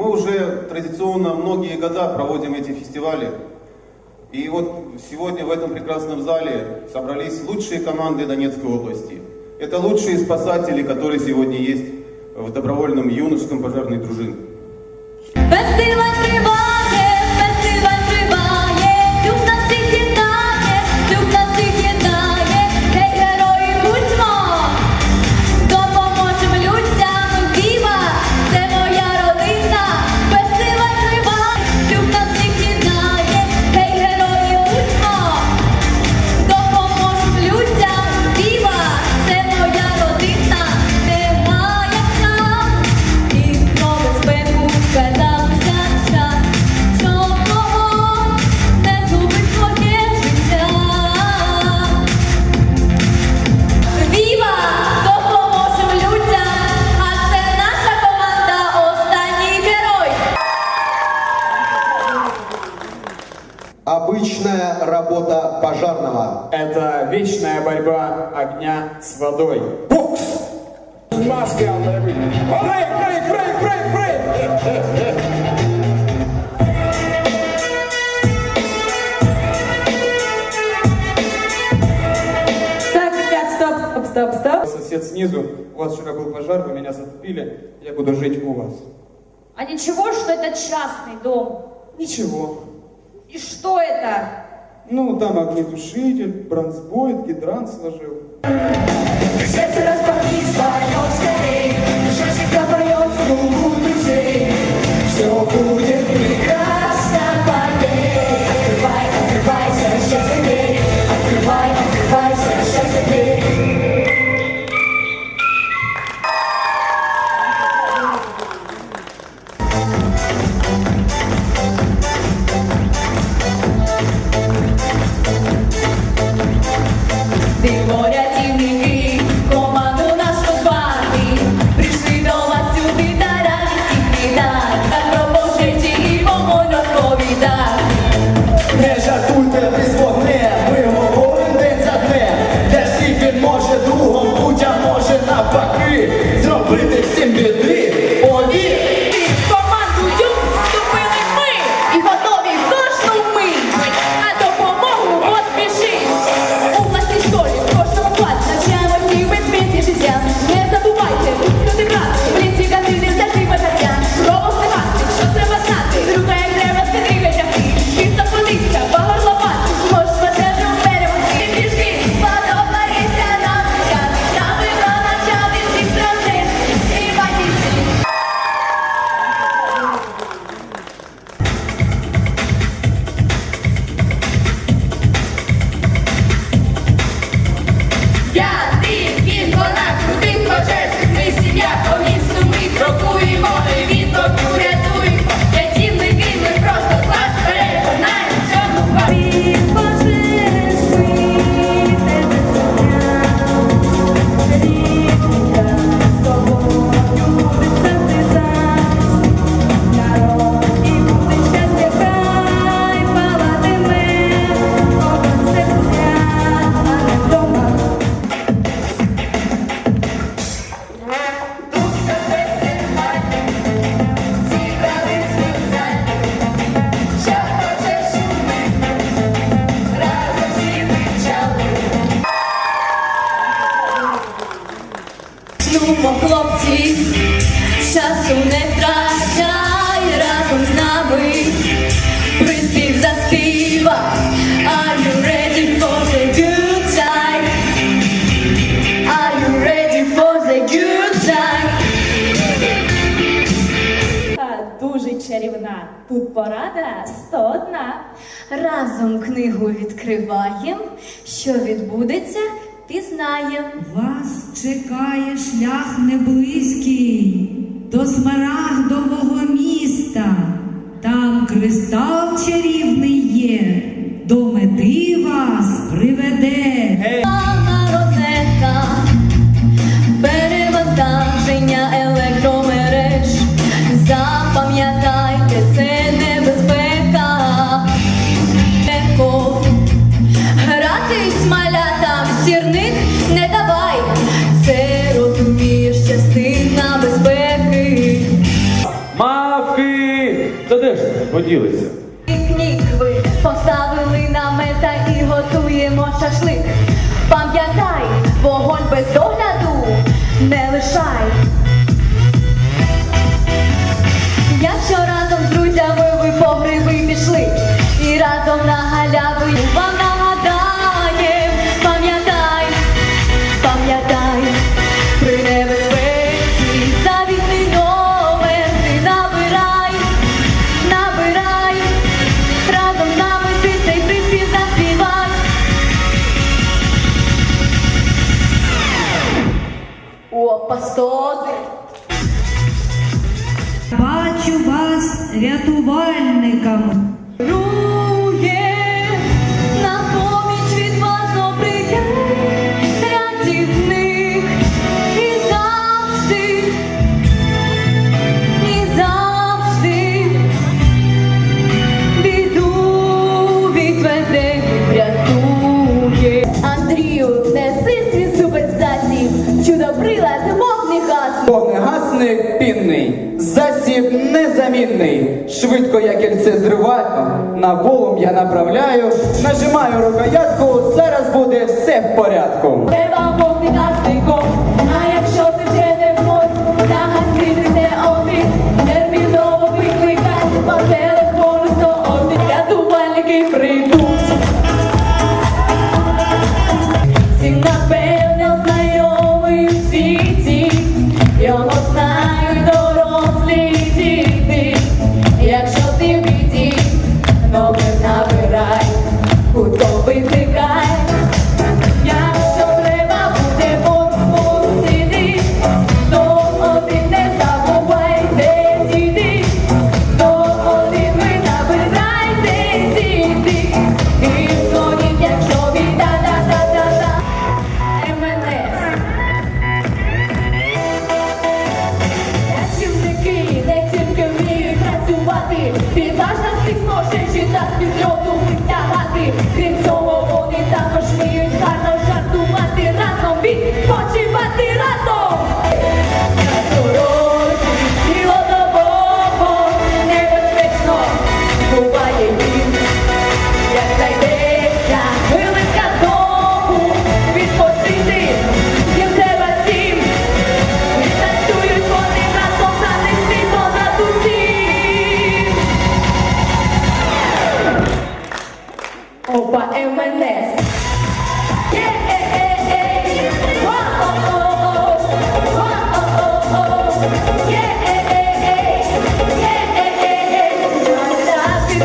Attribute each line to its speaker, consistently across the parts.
Speaker 1: Мы уже традиционно многие года проводим эти фестивали. И вот сегодня в этом прекрасном зале собрались лучшие команды Донецкой области. Это лучшие спасатели, которые сегодня есть в добровольном юношеском пожарной дружине.
Speaker 2: Это вечная борьба огня с водой. Бокс! Маска, брейк, брейк, брейк, брейк, брейк!
Speaker 3: Так, ребят, стоп, стоп, стоп, стоп.
Speaker 2: Сосед снизу, у вас вчера был пожар, вы меня затопили, я буду жить у вас.
Speaker 4: А ничего, что это частный дом?
Speaker 2: Ничего.
Speaker 4: И что это?
Speaker 2: Ну, там огнетушитель, бронзбойт, гидрант сложил.
Speaker 5: Сердце распахни свое
Speaker 4: Я, часу не втрачай разом з нами. Приспів заспіва. Are you ready for the good time? Are you ready for the good time?
Speaker 3: Дуже чарівна. Тут порада 101.
Speaker 4: Разом книгу відкриваєм. Що відбудеться, пізнаєм.
Speaker 6: Вас чекає шлях неблизький до смарагдового міста. Там кристал чарівний є, до мети вас приведе.
Speaker 4: Мама розетка, перевантаження електромереж. Запам'ятайте, це небезпека. Легко гратись малятам в
Speaker 1: поділися.
Speaker 4: Пікнікви поставили на мета і готуємо шашлик. Пам'ятай, вогонь без догляду не лишай. வாழ்ந்து காணும்
Speaker 7: Запасник пінний, засіб незамінний, швидко я кільце зриваю, на полум я направляю, нажимаю рукоятку, зараз буде все в порядку.
Speaker 4: Треба вогнегасник.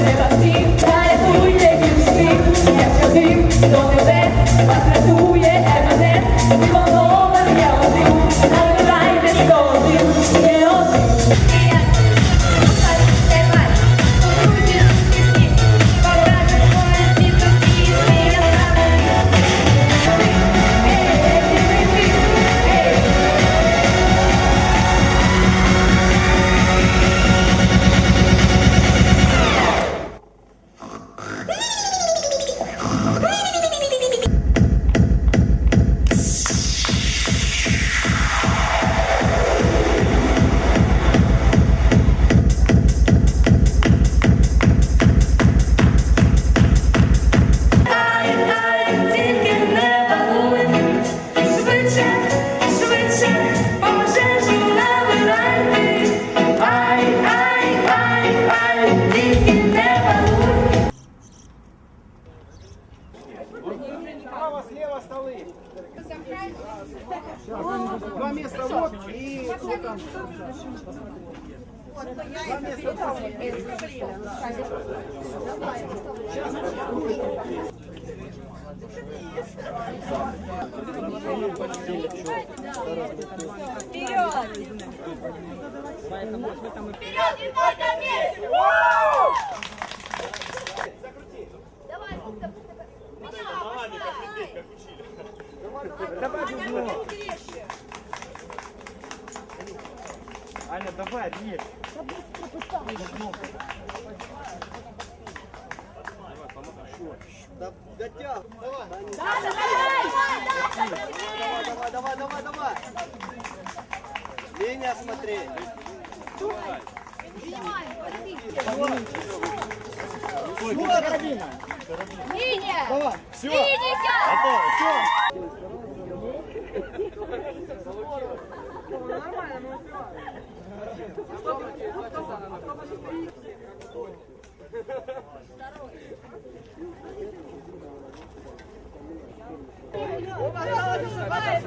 Speaker 4: не прості, та я не всі, я святим, Вперед и только вместе! Закрути! Давай, быстро, быстро. Меня, Ладно, как людей, как учили. Давай, Аня, Аня, давай, лезь. Да быстро, быстро. Да,
Speaker 5: дотягивай. Давай. Да, давай, давай, давай, давай, давай. Линия смотри. Давай. Принимай, Карабина.
Speaker 2: Линия. Давай.
Speaker 8: Все. Линия. Готово. Все. Нормально, мы
Speaker 4: успеваем. Второй.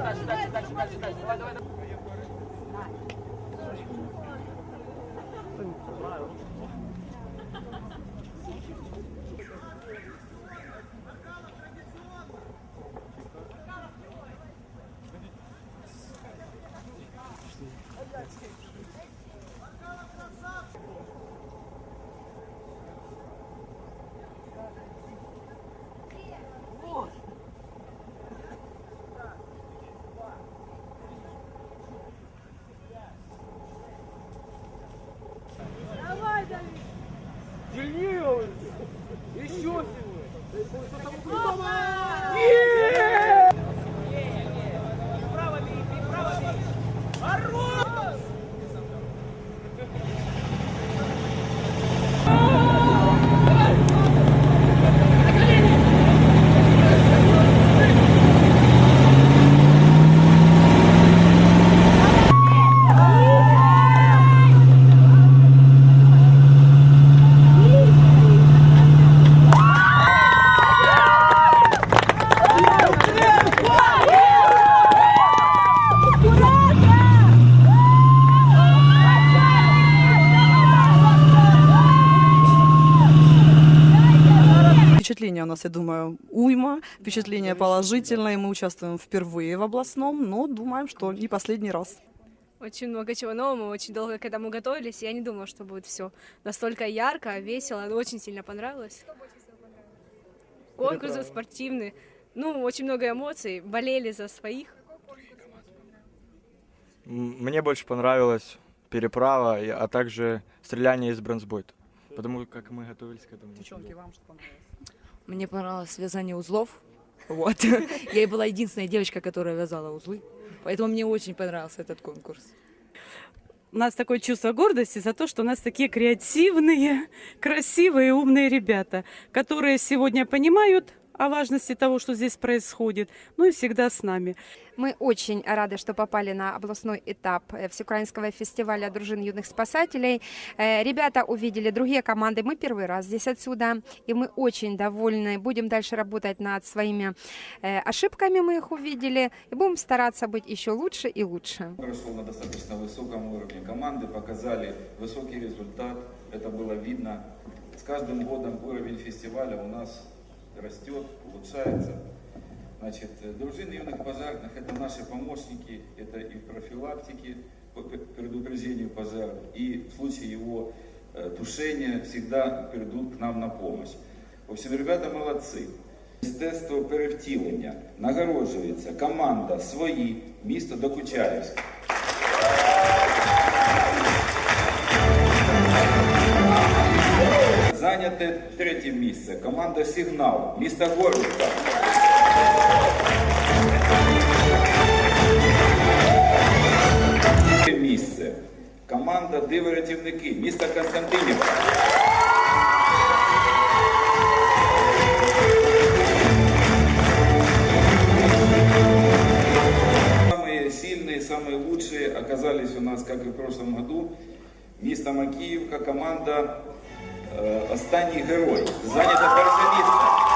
Speaker 8: Впечатления у нас, я думаю, уйма. Впечатления положительные. Мы участвуем впервые в областном, но думаем, что не последний раз.
Speaker 3: Очень много чего нового, очень долго к этому готовились. Я не думала, что будет все настолько ярко, весело. но Очень сильно понравилось. Конкурсы спортивные. Ну, очень много эмоций. Болели за своих.
Speaker 9: Мне больше понравилась переправа, а также стреляние из бронзбойта. Потому как мы готовились к этому.
Speaker 8: Девчонки, вам что понравилось?
Speaker 10: Мне понравилось вязание узлов. Вот. Я и была единственная девочка, которая вязала узлы. Поэтому мне очень понравился этот конкурс.
Speaker 11: У нас такое чувство гордости за то, что у нас такие креативные, красивые, умные ребята, которые сегодня понимают о важности того, что здесь происходит, ну и всегда с нами.
Speaker 12: Мы очень рады, что попали на областной этап э, Всеукраинского фестиваля дружин юных спасателей. Э, Ребята увидели другие команды. Мы первый раз здесь отсюда, и мы очень довольны. Будем дальше работать над своими э, ошибками, мы их увидели, и будем стараться быть еще лучше и лучше.
Speaker 13: Прошел на достаточно высоком уровне. Команды показали высокий результат, это было видно. С каждым годом уровень фестиваля у нас растет, улучшается. Значит, э, дружины юных пожарных – это наши помощники, это и в профилактике по пе- предупреждению пожара, и в случае его э, тушения всегда придут к нам на помощь. В общем, ребята молодцы. Мистецтво перевтілення нагороджується команда свої, місто Докучаївськ. Зайняте третє місце. Команда Сигнал, місто Горлівка. Друге місце. Команда Диви-рятівники, місто Константинівка. Самые сильные, самые лучшие оказались у нас, как и в прошлом году, место Макиевка, команда э, «Останній герой». Занято перше місце.